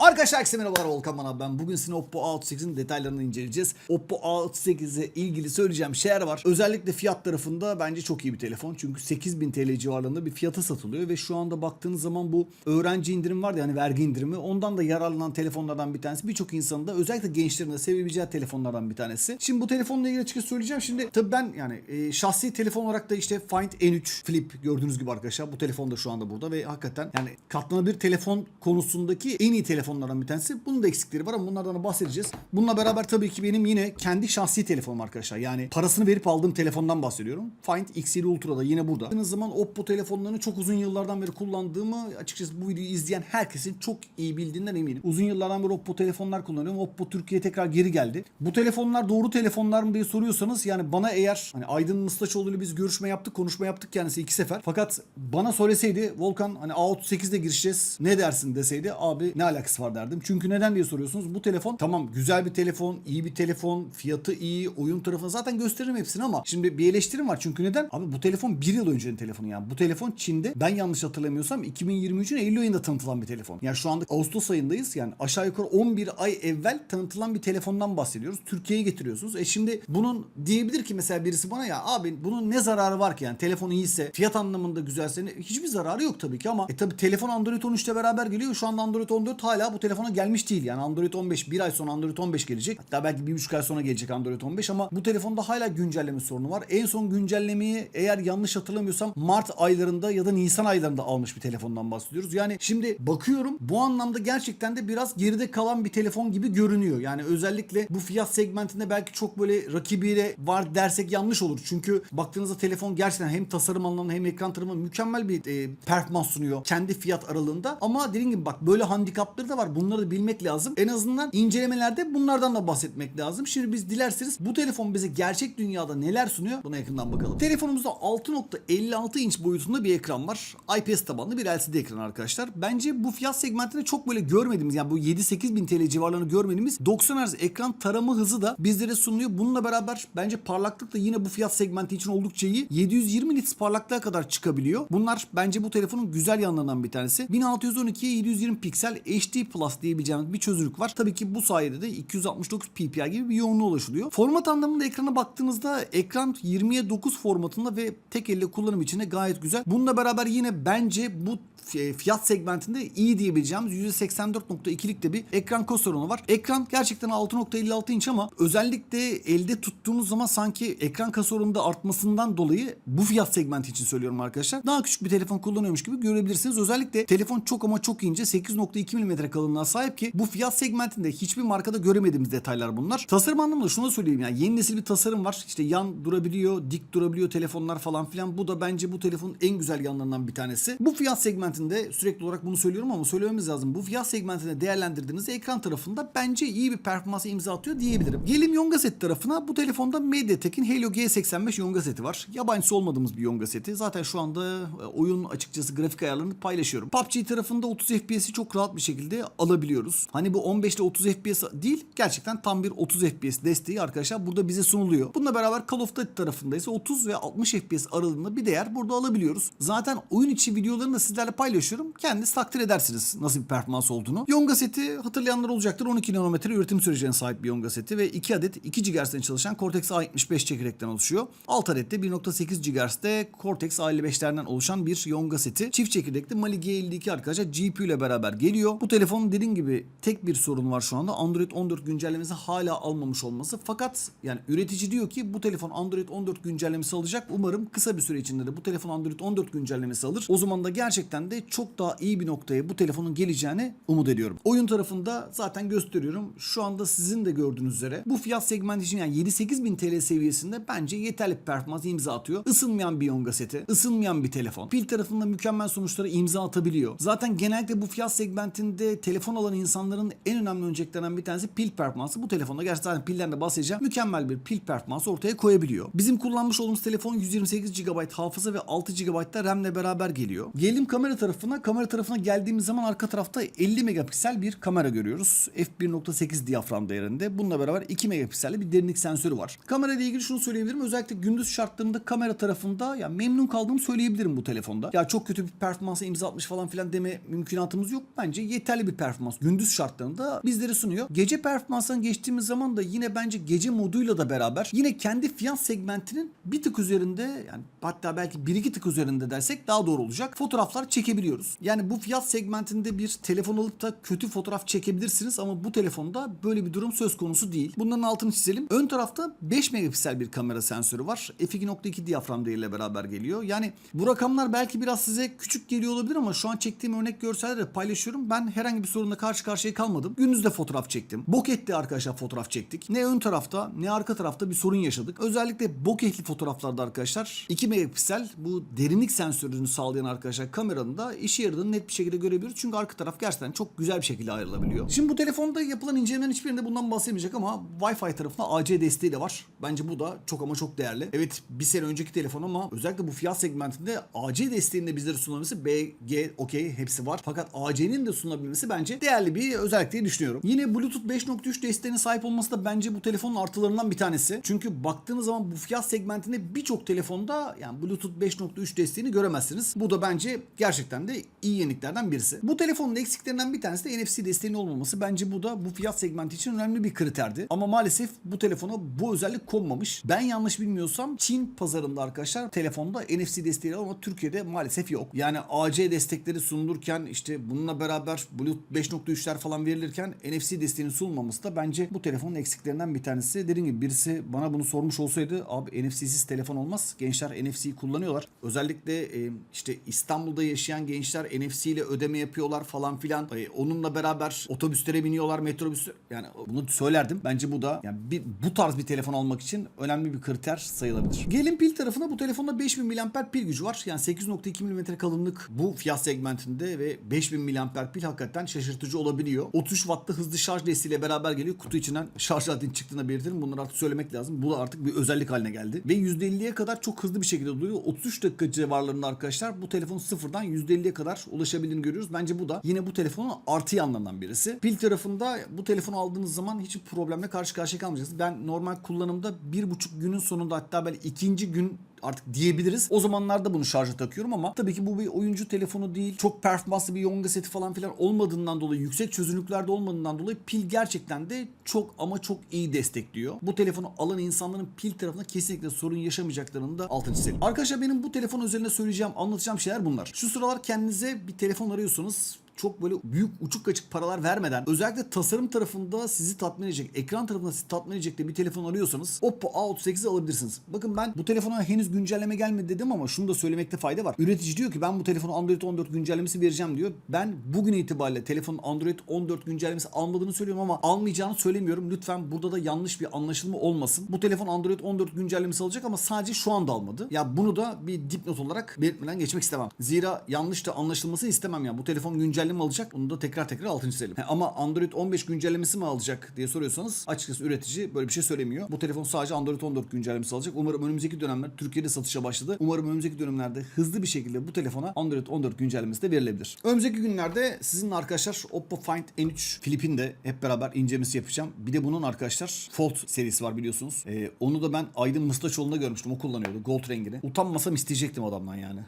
Arkadaşlar herkese merhabalar Volkan Bana ben. Bugün size Oppo A38'in detaylarını inceleyeceğiz. Oppo A38'e ilgili söyleyeceğim şeyler var. Özellikle fiyat tarafında bence çok iyi bir telefon. Çünkü 8000 TL civarlarında bir fiyata satılıyor ve şu anda baktığınız zaman bu öğrenci indirim var ya hani vergi indirimi. Ondan da yararlanan telefonlardan bir tanesi. Birçok insanın da özellikle gençlerin de sevebileceği telefonlardan bir tanesi. Şimdi bu telefonla ilgili açıkçası söyleyeceğim. Şimdi tabii ben yani e, şahsi telefon olarak da işte Find N3 Flip gördüğünüz gibi arkadaşlar. Bu telefon da şu anda burada ve hakikaten yani katlanabilir telefon konusundaki en iyi telefonlardan bir tanesi. Bunun da eksikleri var ama bunlardan da bahsedeceğiz. Bununla beraber tabii ki benim yine kendi şahsi telefonum arkadaşlar. Yani parasını verip aldığım telefondan bahsediyorum. Find X7 Ultra'da yine burada. Baktığınız zaman Oppo telefonlarını çok uzun yıllardan beri kullandığımı açıkçası bu videoyu izleyen herkesin çok iyi bildiğinden eminim. Uzun yıllardan beri Oppo telefonlar kullanıyorum. Oppo Türkiye'ye tekrar geri geldi. Bu telefonlar doğru telefonlar mı diye soruyorsanız yani bana eğer hani Aydın Mıslaçoğlu ile biz görüşme yaptık, konuşma yaptık kendisi iki sefer. Fakat bana söyleseydi Volkan hani A38'de girişeceğiz ne dersin deseydi abi ne alakası var derdim. Çünkü neden diye soruyorsunuz. Bu telefon tamam güzel bir telefon, iyi bir telefon, fiyatı iyi, oyun tarafını zaten gösteririm hepsini ama şimdi bir eleştirim var. Çünkü neden? Abi bu telefon bir yıl öncenin telefonu yani. Bu telefon Çin'de ben yanlış hatırlamıyorsam 2023'ün Eylül ayında tanıtılan bir telefon. Yani şu anda Ağustos ayındayız. Yani aşağı yukarı 11 ay evvel tanıtılan bir telefondan bahsediyoruz. Türkiye'ye getiriyorsunuz. E şimdi bunun diyebilir ki mesela birisi bana ya abi bunun ne zararı var ki yani telefon iyiyse fiyat anlamında güzelse hiçbir zararı yok tabii ki ama e tabii telefon Android 13'te beraber geliyor. Şu anda Android 14 hala bu telefona gelmiş değil. Yani Android 15 bir ay sonra Android 15 gelecek. Hatta belki bir buçuk ay sonra gelecek Android 15 ama bu telefonda hala güncelleme sorunu var. En son güncellemeyi eğer yanlış hatırlamıyorsam Mart aylarında ya da Nisan aylarında almış bir telefondan bahsediyoruz. Yani şimdi bakıyorum bu anlamda gerçekten de biraz geride kalan bir telefon gibi görünüyor. Yani özellikle bu fiyat segmentinde belki çok böyle rakibiyle var dersek yanlış olur. Çünkü baktığınızda telefon gerçekten hem tasarım anlamında hem ekran tarafında mükemmel bir e, performans sunuyor. Kendi fiyat aralığında. Ama dediğim gibi bak böyle handikapları da var. Bunları da bilmek lazım. En azından incelemelerde bunlardan da bahsetmek lazım. Şimdi biz dilerseniz bu telefon bize gerçek dünyada neler sunuyor? Buna yakından bakalım. Telefonumuzda 6.56 inç boyutunda bir ekran var. IPS tabanlı bir LCD ekran arkadaşlar. Bence bu fiyat segmentinde çok böyle görmediğimiz yani bu 7-8 bin TL civarlarını görmediğimiz 90 Hz ekran tarama hızı da bizlere sunuluyor. Bununla beraber bence parlaklık da yine bu fiyat segmenti için oldukça iyi. 720 nits parlaklığa kadar çıkabiliyor. Bunlar bence bu telefonun güzel yanlarından bir tanesi. 1612'ye 720 piksel HD Plus diyebileceğimiz bir çözünürlük var. Tabii ki bu sayede de 269 ppi gibi bir yoğunluğa ulaşılıyor. Format anlamında ekrana baktığınızda ekran 20'ye 9 formatında ve tek elle kullanım için de gayet güzel. Bununla beraber yine bence bu fiyat segmentinde iyi diyebileceğimiz %84.2'lik de bir ekran kos oranı var. Ekran gerçekten 6.56 inç ama özellikle elde tuttuğunuz zaman sanki ekran kas oranında artmasından dolayı bu fiyat segmenti için söylüyorum arkadaşlar. Daha küçük bir telefon kullanıyormuş gibi görebilirsiniz. Özellikle telefon çok ama çok ince 8.2 mm kalınlığa sahip ki bu fiyat segmentinde hiçbir markada göremediğimiz detaylar bunlar. Tasarım anlamında şunu söyleyeyim yani yeni nesil bir tasarım var. İşte yan durabiliyor, dik durabiliyor telefonlar falan filan. Bu da bence bu telefonun en güzel yanlarından bir tanesi. Bu fiyat segmentinde sürekli olarak bunu söylüyorum ama söylememiz lazım. Bu fiyat segmentinde değerlendirdiğinizde ekran tarafında bence iyi bir performansa imza atıyor diyebilirim. Gelelim Yonga set tarafına. Bu telefonda MediaTek'in Helio G85 Yonga seti var. Yabancısı olmadığımız bir Yonga seti. Zaten şu anda e, oyun açıkçası grafik ayarlarını paylaşıyorum. PUBG tarafında 30 FPS'i çok rahat bir şekilde alabiliyoruz. Hani bu 15 ile 30 FPS değil gerçekten tam bir 30 FPS desteği arkadaşlar burada bize sunuluyor. Bununla beraber Call of Duty tarafında ise 30 ve 60 FPS aralığında bir değer burada alabiliyoruz. Zaten oyun içi videolarını da sizlerle paylaşıyorum. Kendiniz takdir edersiniz nasıl bir performans olduğunu. Yonga seti hatırlayanlar olacaktır. 12 nanometre üretim sürecine sahip bir Yonga seti ve 2 adet 2 GHz'den çalışan Cortex A75 çekirdekten oluşuyor. 6 adet de 1.8 GHz'de Cortex A55'lerden oluşan bir Yonga seti. Çift çekirdekli Mali G52 arkadaşlar GPU ile beraber geliyor. Bu telefonun dediğim gibi tek bir sorun var şu anda. Android 14 güncellemesi hala almamış olması. Fakat yani üretici diyor ki bu telefon Android 14 güncellemesi alacak. Umarım kısa bir süre içinde de bu telefon Android 14 güncellemesi alır. O zaman da gerçekten de çok daha iyi bir noktaya bu telefonun geleceğini umut ediyorum. Oyun tarafında zaten gösteriyorum. Şu anda sizin de gördüğünüz üzere bu fiyat segmenti için yani 7-8 bin TL seviyesinde bence yeterli bir performans imza atıyor. Isınmayan bir Yonga seti, ısınmayan bir telefon. Pil tarafında mükemmel sonuçlara imza atabiliyor. Zaten genellikle bu fiyat segmentinde telefon alan insanların en önemli önceliklerinden bir tanesi pil performansı. Bu telefonda gerçekten pilden de bahsedeceğim. Mükemmel bir pil performansı ortaya koyabiliyor. Bizim kullanmış olduğumuz telefon 128 GB hafıza ve 6 GB da RAM ile beraber geliyor. Gelelim kamera tarafına. Kamera tarafına geldiğimiz zaman arka tarafta 50 megapiksel bir kamera görüyoruz. f1.8 diyafram değerinde. Bununla beraber 2 megapikselli bir derinlik sensörü var. Kamera ile ilgili şunu söyleyebilirim. Özellikle gündüz şartlarında kamera tarafında ya memnun kaldığımı söyleyebilirim bu telefonda. Ya çok kötü bir performansa imza atmış falan filan deme mümkünatımız yok. Bence yeterli bir performans gündüz şartlarında bizlere sunuyor. Gece performansına geçtiğimiz zaman da yine bence gece moduyla da beraber yine kendi fiyat segmentinin bir tık üzerinde yani hatta belki bir iki tık üzerinde dersek daha doğru olacak. Fotoğraflar çekebiliyoruz. Yani bu fiyat segmentinde bir telefon alıp da kötü fotoğraf çekebilirsiniz ama bu telefonda böyle bir durum söz konusu değil. Bunların altını çizelim. Ön tarafta 5 megapiksel bir kamera sensörü var. f2.2 diyafram değeriyle beraber geliyor. Yani bu rakamlar belki biraz size küçük geliyor olabilir ama şu an çektiğim örnek görselleri paylaşıyorum. Ben herhangi bir sorunla karşı karşıya kalmadım. Gündüzde fotoğraf çektim. Bokeh'te arkadaşlar fotoğraf çektik. Ne ön tarafta ne arka tarafta bir sorun yaşadık. Özellikle bokehli fotoğraflarda arkadaşlar 2 megapiksel bu derinlik sensörünü sağlayan arkadaşlar kameranın da işe yaradığını net bir şekilde görebiliyoruz. Çünkü arka taraf gerçekten çok güzel bir şekilde ayrılabiliyor. Şimdi bu telefonda yapılan incelemelerin hiçbirinde bundan bahsetmeyecek ama Wi-Fi tarafında AC desteği de var. Bence bu da çok ama çok değerli. Evet bir sene önceki telefon ama özellikle bu fiyat segmentinde AC desteğinin de bizlere sunulması BG okey hepsi var. Fakat AC'nin de sunulabilmesi bence değerli bir özellik diye düşünüyorum. Yine Bluetooth 5.3 desteğine sahip olması da bence bu telefonun artılarından bir tanesi. Çünkü baktığınız zaman bu fiyat segmentinde birçok telefonda yani Bluetooth 5.3 desteğini göremezsiniz. Bu da bence gerçekten de iyi yeniliklerden birisi. Bu telefonun eksiklerinden bir tanesi de NFC desteğinin olmaması. Bence bu da bu fiyat segmenti için önemli bir kriterdi. Ama maalesef bu telefona bu özellik konmamış. Ben yanlış bilmiyorsam Çin pazarında arkadaşlar telefonda NFC desteği var ama Türkiye'de maalesef yok. Yani AC destekleri sunulurken işte bununla beraber Bluetooth 5.3'ler falan verilirken NFC desteğinin sunulmaması da bence bu telefonun eksiklerinden bir tanesi. Dediğim gibi birisi bana bunu sormuş olsaydı abi NFC'siz telefon olmaz. Gençler NFC'yi kullanıyorlar. Özellikle işte İstanbul'da yaşayan gençler NFC ile ödeme yapıyorlar falan filan. E, onunla beraber otobüslere biniyorlar, metrobüsler. Yani bunu söylerdim. Bence bu da yani bir, bu tarz bir telefon almak için önemli bir kriter sayılabilir. Gelin pil tarafına bu telefonda 5000 mAh pil gücü var. Yani 8.2 mm kalınlık bu fiyat segmentinde ve 5000 mAh pil hakikaten şaşırtıcı olabiliyor. 33 Watt'ta hızlı şarj desteğiyle beraber geliyor. Kutu içinden şarj aletinin çıktığını belirtelim. Bunları artık söylemek lazım. Bu da artık bir özellik haline geldi. Ve %50'ye kadar çok hızlı bir şekilde doluyor. 33 dakika civarlarında arkadaşlar bu telefonun sıfırdan %50'ye kadar ulaşabildiğini görüyoruz. Bence bu da yine bu telefonun artı yanlarından birisi. Pil tarafında bu telefonu aldığınız zaman hiçbir problemle karşı karşıya kalmayacaksınız. Ben normal kullanımda bir buçuk günün sonunda hatta böyle ikinci gün artık diyebiliriz. O zamanlarda bunu şarja takıyorum ama tabii ki bu bir oyuncu telefonu değil. Çok performanslı bir Yonga seti falan filan olmadığından dolayı, yüksek çözünürlüklerde olmadığından dolayı pil gerçekten de çok ama çok iyi destekliyor. Bu telefonu alan insanların pil tarafında kesinlikle sorun yaşamayacaklarını da altını çizelim. Arkadaşlar benim bu telefon üzerinde söyleyeceğim, anlatacağım şeyler bunlar. Şu sıralar kendinize bir telefon arıyorsunuz çok böyle büyük uçuk kaçık paralar vermeden özellikle tasarım tarafında sizi tatmin edecek, ekran tarafında sizi tatmin edecek de bir telefon arıyorsanız Oppo A38'i alabilirsiniz. Bakın ben bu telefona henüz güncelleme gelmedi dedim ama şunu da söylemekte fayda var. Üretici diyor ki ben bu telefonu Android 14 güncellemesi vereceğim diyor. Ben bugün itibariyle telefonun Android 14 güncellemesi almadığını söylüyorum ama almayacağını söylemiyorum. Lütfen burada da yanlış bir anlaşılma olmasın. Bu telefon Android 14 güncellemesi alacak ama sadece şu anda almadı. Ya bunu da bir dipnot olarak belirtmeden geçmek istemem. Zira yanlış da anlaşılmasını istemem ya. Bu telefon güncelleme alacak. Onu da tekrar tekrar altını çizelim. He, ama Android 15 güncellemesi mi alacak diye soruyorsanız açıkçası üretici böyle bir şey söylemiyor. Bu telefon sadece Android 14 güncellemesi alacak. Umarım önümüzdeki dönemler Türkiye'de satışa başladı. Umarım önümüzdeki dönemlerde hızlı bir şekilde bu telefona Android 14 güncellemesi de verilebilir. Önümüzdeki günlerde sizinle arkadaşlar Oppo Find N3 Flip'in de hep beraber incelemesi yapacağım. Bir de bunun arkadaşlar Fold serisi var biliyorsunuz. Ee, onu da ben Aydın Mıstaçoğlu'nda görmüştüm. O kullanıyordu. Gold rengini. Utanmasam isteyecektim adamdan yani.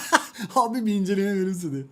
Abi bir inceleme verirse diye.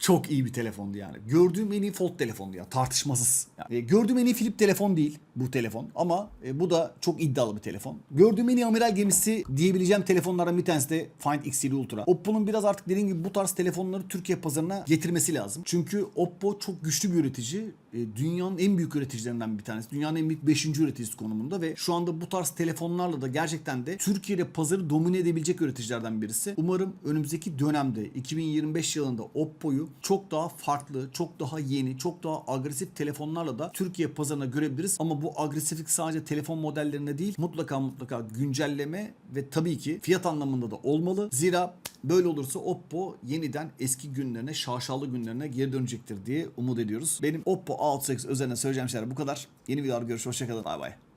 Çok iyi bir telefondu yani. Gördüğüm en iyi Fold telefondu ya tartışmasız. Yani, e, gördüğüm en iyi Flip telefon değil bu telefon ama e, bu da çok iddialı bir telefon. Gördüğüm en iyi amiral gemisi diyebileceğim telefonlardan bir tanesi de Find X7 Ultra. Oppo'nun biraz artık dediğim gibi bu tarz telefonları Türkiye pazarına getirmesi lazım. Çünkü Oppo çok güçlü bir üretici. E, dünyanın en büyük üreticilerinden bir tanesi. Dünyanın en büyük 5. üreticisi konumunda ve şu anda bu tarz telefonlarla da gerçekten de Türkiye'de pazarı domine edebilecek üreticilerden birisi. Umarım önümüzdeki dönemde 2025 yılında Oppo'yu çok daha farklı, çok daha yeni, çok daha agresif telefonlarla da Türkiye pazarına görebiliriz. Ama bu agresiflik sadece telefon modellerine değil mutlaka mutlaka güncelleme ve tabii ki fiyat anlamında da olmalı. Zira böyle olursa Oppo yeniden eski günlerine, şaşalı günlerine geri dönecektir diye umut ediyoruz. Benim Oppo A38 üzerine söyleyeceğim şeyler bu kadar. Yeni videolarda görüşürüz. Hoşçakalın. Bay bay.